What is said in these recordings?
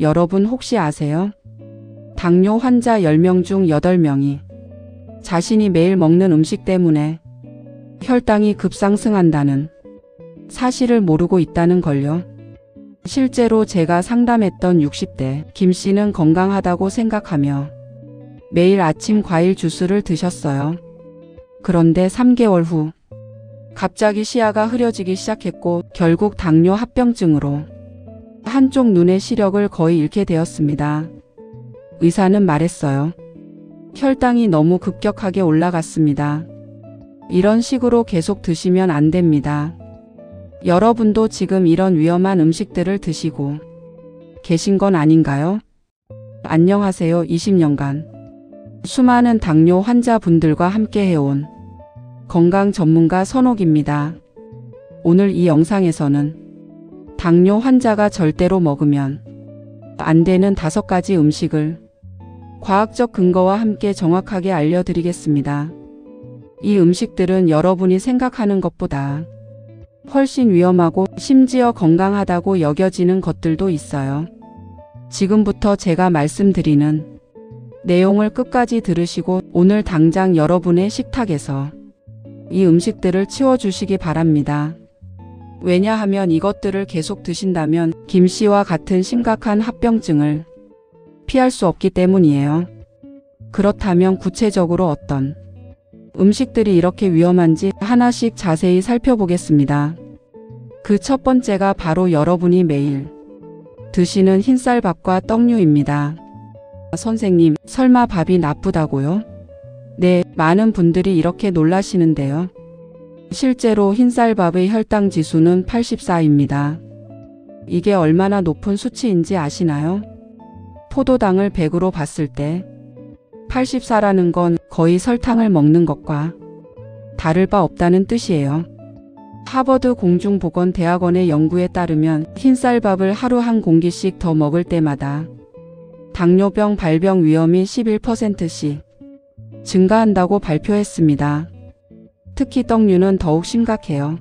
여러분 혹시 아세요? 당뇨 환자 10명 중 8명이 자신이 매일 먹는 음식 때문에 혈당이 급상승한다는 사실을 모르고 있다는 걸요. 실제로 제가 상담했던 60대 김 씨는 건강하다고 생각하며 매일 아침 과일 주스를 드셨어요. 그런데 3개월 후 갑자기 시야가 흐려지기 시작했고 결국 당뇨 합병증으로 한쪽 눈의 시력을 거의 잃게 되었습니다. 의사는 말했어요. 혈당이 너무 급격하게 올라갔습니다. 이런 식으로 계속 드시면 안 됩니다. 여러분도 지금 이런 위험한 음식들을 드시고 계신 건 아닌가요? 안녕하세요. 20년간 수많은 당뇨 환자분들과 함께 해온 건강 전문가 선옥입니다. 오늘 이 영상에서는 당뇨 환자가 절대로 먹으면 안 되는 다섯 가지 음식을 과학적 근거와 함께 정확하게 알려드리겠습니다. 이 음식들은 여러분이 생각하는 것보다 훨씬 위험하고 심지어 건강하다고 여겨지는 것들도 있어요. 지금부터 제가 말씀드리는 내용을 끝까지 들으시고 오늘 당장 여러분의 식탁에서 이 음식들을 치워주시기 바랍니다. 왜냐하면 이것들을 계속 드신다면 김 씨와 같은 심각한 합병증을 피할 수 없기 때문이에요. 그렇다면 구체적으로 어떤 음식들이 이렇게 위험한지 하나씩 자세히 살펴보겠습니다. 그 첫 번째가 바로 여러분이 매일 드시는 흰쌀밥과 떡류입니다. 선생님, 설마 밥이 나쁘다고요? 네, 많은 분들이 이렇게 놀라시는데요. 실제로 흰쌀밥의 혈당 지수는 84입니다. 이게 얼마나 높은 수치인지 아시나요? 포도당을 100으로 봤을 때 84라는 건 거의 설탕을 먹는 것과 다를 바 없다는 뜻이에요. 하버드 공중보건대학원의 연구에 따르면 흰쌀밥을 하루 한 공기씩 더 먹을 때마다 당뇨병 발병 위험이 11%씩 증가한다고 발표했습니다. 특히 떡류는 더욱 심각해요.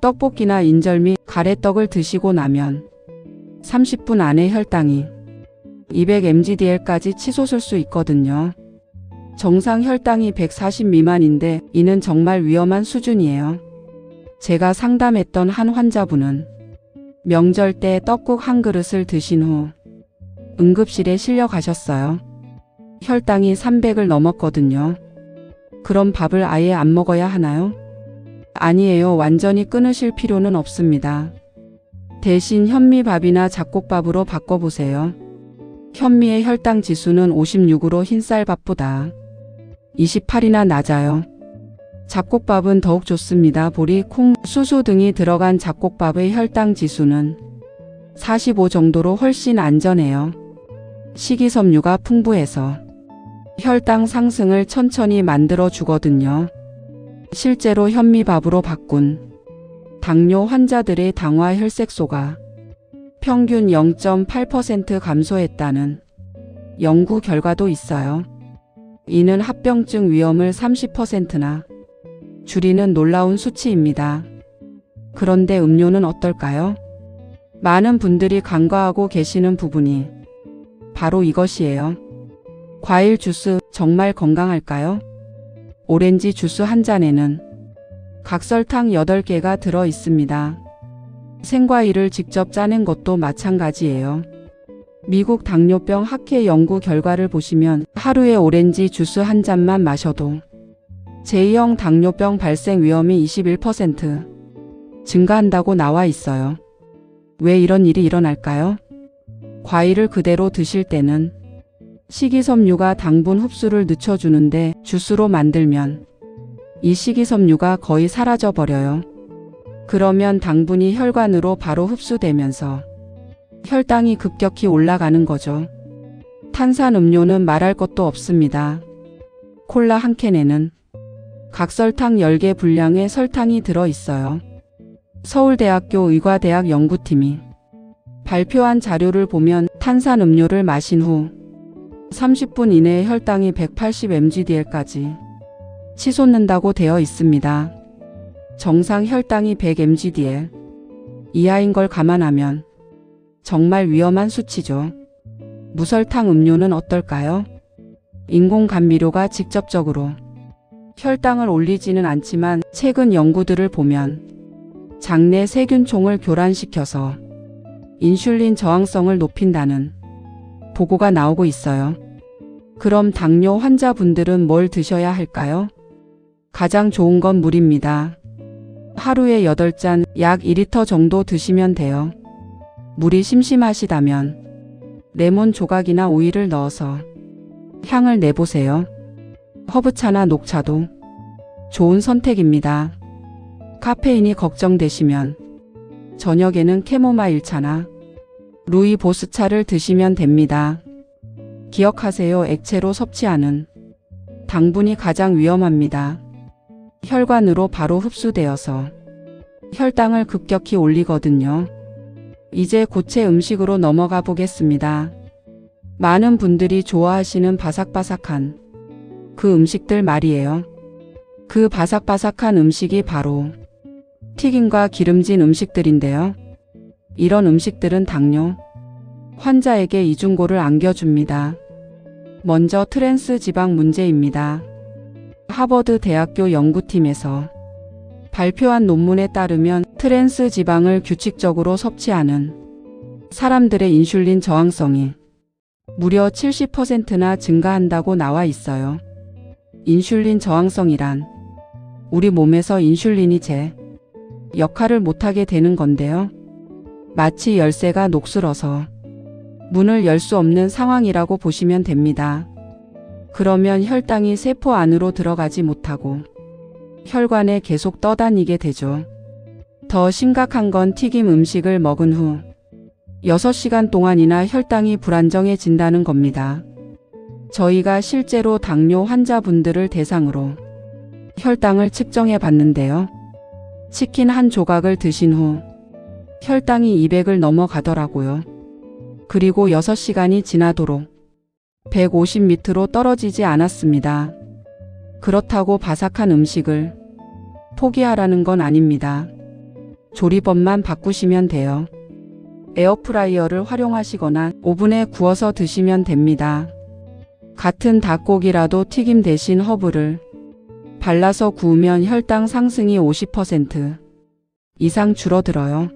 떡볶이나 인절미, 가래떡을 드시고 나면 30분 안에 혈당이 200mgdl까지 치솟을 수 있거든요. 정상 혈당이 140 미만인데 이는 정말 위험한 수준이에요. 제가 상담했던 한 환자분은 명절 때 떡국 한 그릇을 드신 후 응급실에 실려 가셨어요. 혈당이 300을 넘었거든요. 그럼 밥을 아예 안 먹어야 하나요? 아니에요. 완전히 끊으실 필요는 없습니다. 대신 현미밥이나 잡곡밥으로 바꿔보세요. 현미의 혈당 지수는 56으로 흰쌀밥보다 28이나 낮아요. 잡곡밥은 더욱 좋습니다. 보리, 콩, 수수 등이 들어간 잡곡밥의 혈당 지수는 45 정도로 훨씬 안전해요. 식이섬유가 풍부해서 혈당 상승을 천천히 만들어 주거든요. 실제로 현미밥으로 바꾼 당뇨 환자들의 당화 혈색소가 평균 0.8% 감소했다는 연구 결과도 있어요. 이는 합병증 위험을 30%나 줄이는 놀라운 수치입니다. 그런데 음료는 어떨까요? 많은 분들이 간과하고 계시는 부분이 바로 이것이에요. 과일 주스 정말 건강할까요? 오렌지 주스 한 잔에는 각설탕 8개가 들어 있습니다. 생과일을 직접 짜낸 것도 마찬가지예요. 미국 당뇨병 학회 연구 결과를 보시면 하루에 오렌지 주스 한 잔만 마셔도 제2형 당뇨병 발생 위험이 21% 증가한다고 나와 있어요. 왜 이런 일이 일어날까요? 과일을 그대로 드실 때는 식이섬유가 당분 흡수를 늦춰주는데 주스로 만들면 이 식이섬유가 거의 사라져 버려요. 그러면 당분이 혈관으로 바로 흡수되면서 혈당이 급격히 올라가는 거죠. 탄산 음료는 말할 것도 없습니다. 콜라 한 캔에는 각설탕 10개 분량의 설탕이 들어 있어요. 서울대학교 의과대학 연구팀이 발표한 자료를 보면 탄산 음료를 마신 후 30분 이내에 혈당이 180mgdl까지 치솟는다고 되어 있습니다. 정상 혈당이 100mgdl 이하인 걸 감안하면 정말 위험한 수치죠. 무설탕 음료는 어떨까요? 인공 감미료가 직접적으로 혈당을 올리지는 않지만 최근 연구들을 보면 장내 세균총을 교란시켜서 인슐린 저항성을 높인다는 보고가 나오고 있어요. 그럼 당뇨 환자분들은 뭘 드셔야 할까요? 가장 좋은 건 물입니다. 하루에 8잔 약 2리터 정도 드시면 돼요. 물이 심심하시다면 레몬 조각이나 오이를 넣어서 향을 내보세요. 허브차나 녹차도 좋은 선택입니다. 카페인이 걱정되시면 저녁에는 캐모마일 차나 루이 보스 차를 드시면 됩니다. 기억하세요. 액체로 섭취하는 당분이 가장 위험합니다. 혈관으로 바로 흡수되어서 혈당을 급격히 올리거든요. 이제 고체 음식으로 넘어가 보겠습니다. 많은 분들이 좋아하시는 바삭바삭한 그 음식들 말이에요. 그 바삭바삭한 음식이 바로 튀김과 기름진 음식들인데요. 이런 음식들은 당뇨 환자에게 이중고를 안겨줍니다. 먼저 트랜스 지방 문제입니다. 하버드 대학교 연구팀에서 발표한 논문에 따르면 트랜스 지방을 규칙적으로 섭취하는 사람들의 인슐린 저항성이 무려 70%나 증가한다고 나와 있어요. 인슐린 저항성이란 우리 몸에서 인슐린이 제 역할을 못하게 되는 건데요. 마치 열쇠가 녹슬어서 문을 열 수 없는 상황이라고 보시면 됩니다. 그러면 혈당이 세포 안으로 들어가지 못하고 혈관에 계속 떠다니게 되죠. 더 심각한 건 튀김 음식을 먹은 후 6시간 동안이나 혈당이 불안정해진다는 겁니다. 저희가 실제로 당뇨 환자분들을 대상으로 혈당을 측정해 봤는데요. 치킨 한 조각을 드신 후 혈당이 200을 넘어가더라고요. 그리고 6시간이 지나도록 150 밑으로 떨어지지 않았습니다. 그렇다고 바삭한 음식을 포기하라는 건 아닙니다. 조리법만 바꾸시면 돼요. 에어프라이어를 활용하시거나 오븐에 구워서 드시면 됩니다. 같은 닭고기라도 튀김 대신 허브를 발라서 구우면 혈당 상승이 50% 이상 줄어들어요.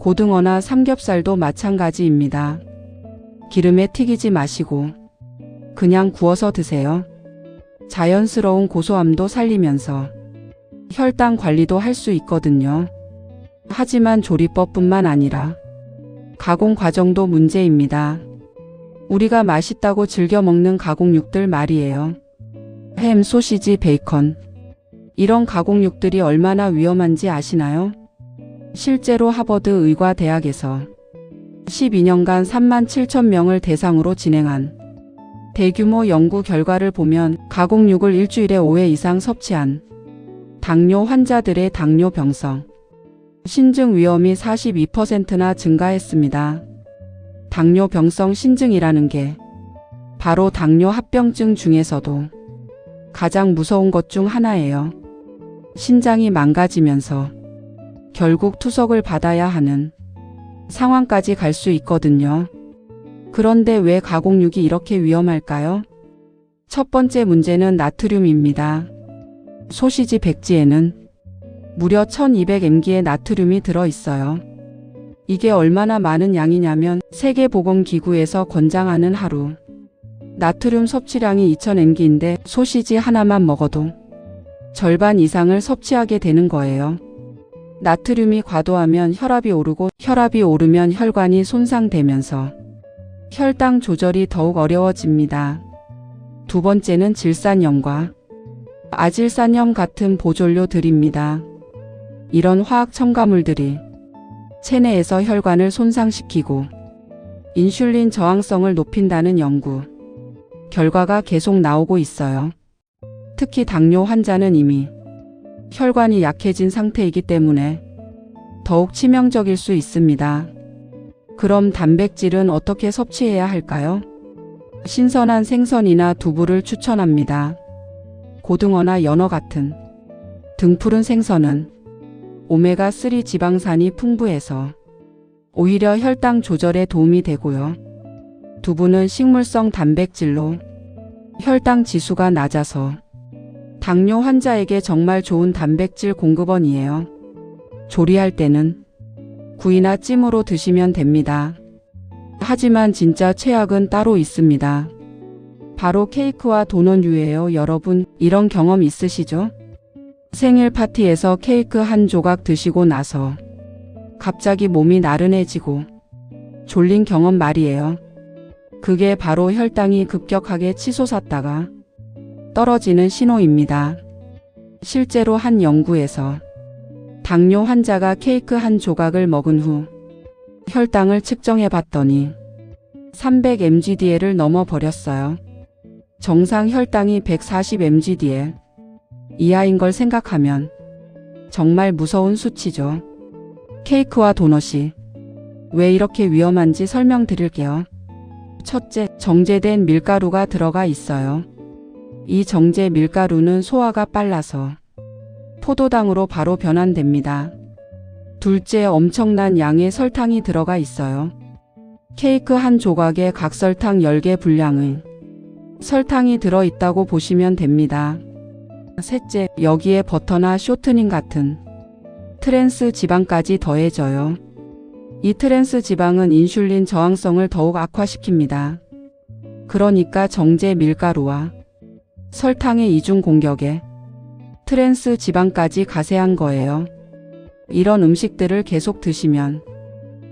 고등어나 삼겹살도 마찬가지입니다. 기름에 튀기지 마시고 그냥 구워서 드세요. 자연스러운 고소함도 살리면서 혈당 관리도 할 수 있거든요. 하지만 조리법뿐만 아니라 가공 과정도 문제입니다. 우리가 맛있다고 즐겨 먹는 가공육들 말이에요. 햄, 소시지, 베이컨. 이런 가공육들이 얼마나 위험한지 아시나요? 실제로 하버드 의과 대학에서 12년간 3만 7천 명을 대상으로 진행한 대규모 연구 결과를 보면 가공육을 일주일에 5회 이상 섭취한 당뇨 환자들의 당뇨 병성, 신증 위험이 42%나 증가했습니다. 당뇨 병성 신증이라는 게 바로 당뇨 합병증 중에서도 가장 무서운 것 중 하나예요. 신장이 망가지면서 결국 투석을 받아야 하는 상황까지 갈 수 있거든요. 그런데 왜 가공육이 이렇게 위험할까요? 첫 번째 문제는 나트륨입니다. 소시지 백지에는 무려 1200mg의 나트륨이 들어 있어요. 이게 얼마나 많은 양이냐면 세계보건기구에서 권장하는 하루 나트륨 섭취량이 2000mg인데 소시지 하나만 먹어도 절반 이상을 섭취하게 되는 거예요. 나트륨이 과도하면 혈압이 오르고 혈압이 오르면 혈관이 손상되면서 혈당 조절이 더욱 어려워집니다. 두 번째는 질산염과 아질산염 같은 보존료들입니다. 이런 화학 첨가물들이 체내에서 혈관을 손상시키고 인슐린 저항성을 높인다는 연구 결과가 계속 나오고 있어요. 특히 당뇨 환자는 이미 혈관이 약해진 상태이기 때문에 더욱 치명적일 수 있습니다. 그럼 단백질은 어떻게 섭취해야 할까요? 신선한 생선이나 두부를 추천합니다. 고등어나 연어 같은 등푸른 생선은 오메가3 지방산이 풍부해서 오히려 혈당 조절에 도움이 되고요. 두부는 식물성 단백질로 혈당 지수가 낮아서 당뇨 환자에게 정말 좋은 단백질 공급원이에요. 조리할 때는 구이나 찜으로 드시면 됩니다. 하지만 진짜 최악은 따로 있습니다. 바로 케이크와 도넛류예요. 여러분, 이런 경험 있으시죠? 생일 파티에서 케이크 한 조각 드시고 나서 갑자기 몸이 나른해지고 졸린 경험 말이에요. 그게 바로 혈당이 급격하게 치솟았다가 떨어지는 신호입니다. 실제로 한 연구에서 당뇨 환자가 케이크 한 조각을 먹은 후 혈당을 측정해 봤더니 300mgdl을 넘어 버렸어요. 정상 혈당이 140mgdl 이하인 걸 생각하면 정말 무서운 수치죠. 케이크와 도넛이 왜 이렇게 위험한지 설명드릴게요. 첫째, 정제된 밀가루가 들어가 있어요. 이 정제 밀가루는 소화가 빨라서 포도당으로 바로 변환됩니다. 둘째, 엄청난 양의 설탕이 들어가 있어요. 케이크 한 조각에 각설탕 10개 분량의 설탕이 들어있다고 보시면 됩니다. 셋째, 여기에 버터나 쇼트닝 같은 트랜스 지방까지 더해져요. 이 트랜스 지방은 인슐린 저항성을 더욱 악화시킵니다. 그러니까 정제 밀가루와 설탕의 이중 공격에 트랜스 지방까지 가세한 거예요. 이런 음식들을 계속 드시면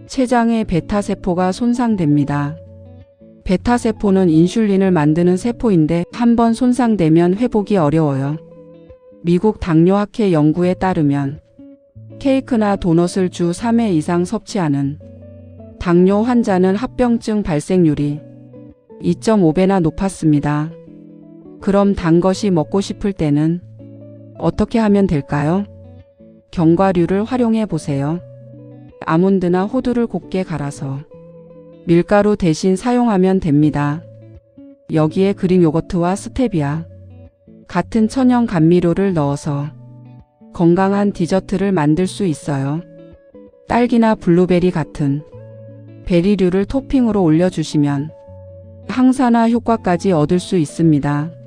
췌장의 베타세포가 손상됩니다. 베타세포는 인슐린을 만드는 세포인데 한번 손상되면 회복이 어려워요. 미국 당뇨학회 연구에 따르면 케이크나 도넛을 주 3회 이상 섭취하는 당뇨 환자는 합병증 발생률이 2.5배나 높았습니다. 그럼 단 것이 먹고 싶을 때는 어떻게 하면 될까요? 견과류를 활용해 보세요. 아몬드나 호두를 곱게 갈아서 밀가루 대신 사용하면 됩니다. 여기에 그릭 요거트와 스테비아 같은 천연 감미료를 넣어서 건강한 디저트를 만들 수 있어요. 딸기나 블루베리 같은 베리류를 토핑으로 올려주시면 항산화 효과까지 얻을 수 있습니다.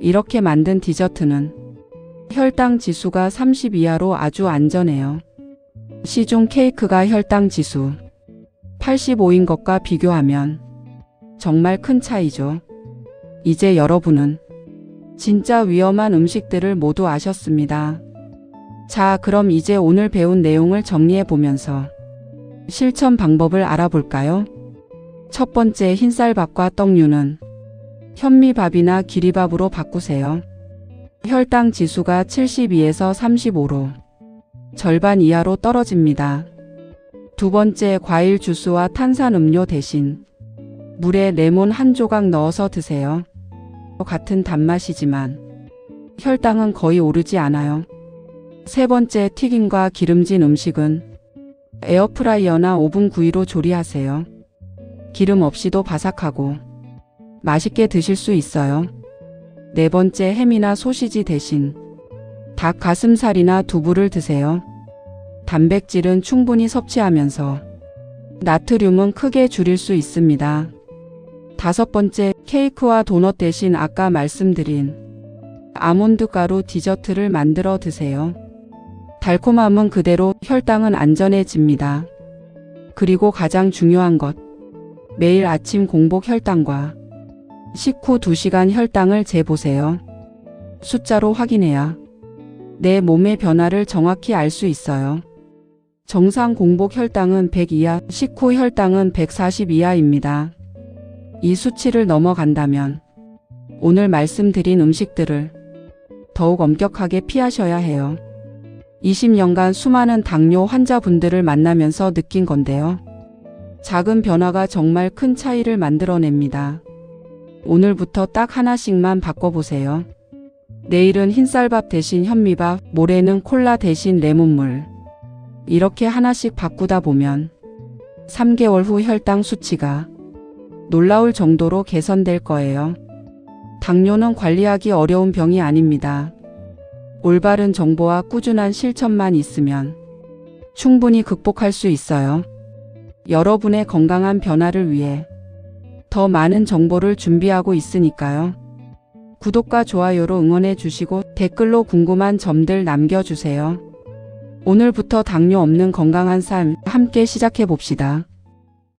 이렇게 만든 디저트는 혈당 지수가 30 이하로 아주 안전해요. 시중 케이크가 혈당 지수 85인 것과 비교하면 정말 큰 차이죠. 이제 여러분은 진짜 위험한 음식들을 모두 아셨습니다. 자, 그럼 이제 오늘 배운 내용을 정리해 보면서 실천 방법을 알아볼까요? 첫 번째 흰쌀밥과 떡류는 현미밥이나 기리밥으로 바꾸세요. 혈당 지수가 72에서 35로 절반 이하로 떨어집니다. 두 번째 과일 주스와 탄산음료 대신 물에 레몬 한 조각 넣어서 드세요. 같은 단맛이지만 혈당은 거의 오르지 않아요. 세 번째 튀김과 기름진 음식은 에어프라이어나 오븐 구이로 조리하세요. 기름 없이도 바삭하고 맛있게 드실 수 있어요. 네 번째 햄이나 소시지 대신 닭 가슴살이나 두부를 드세요. 단백질은 충분히 섭취하면서 나트륨은 크게 줄일 수 있습니다. 다섯 번째 케이크와 도넛 대신 아까 말씀드린 아몬드 가루 디저트를 만들어 드세요. 달콤함은 그대로 혈당은 안전해집니다. 그리고 가장 중요한 것. 매일 아침 공복 혈당과 식후 2시간 혈당을 재보세요. 숫자로 확인해야 내 몸의 변화를 정확히 알 수 있어요. 정상 공복 혈당은 100 이하, 식후 혈당은 140 이하입니다. 이 수치를 넘어간다면 오늘 말씀드린 음식들을 더욱 엄격하게 피하셔야 해요. 20년간 수많은 당뇨 환자분들을 만나면서 느낀 건데요. 작은 변화가 정말 큰 차이를 만들어냅니다. 오늘부터 딱 하나씩만 바꿔보세요. 내일은 흰쌀밥 대신 현미밥, 모레는 콜라 대신 레몬물. 이렇게 하나씩 바꾸다 보면 3개월 후 혈당 수치가 놀라울 정도로 개선될 거예요. 당뇨는 관리하기 어려운 병이 아닙니다. 올바른 정보와 꾸준한 실천만 있으면 충분히 극복할 수 있어요. 여러분의 건강한 변화를 위해 더 많은 정보를 준비하고 있으니까요. 구독과 좋아요로 응원해 주시고 댓글로 궁금한 점들 남겨주세요. 오늘부터 당뇨 없는 건강한 삶 함께 시작해 봅시다.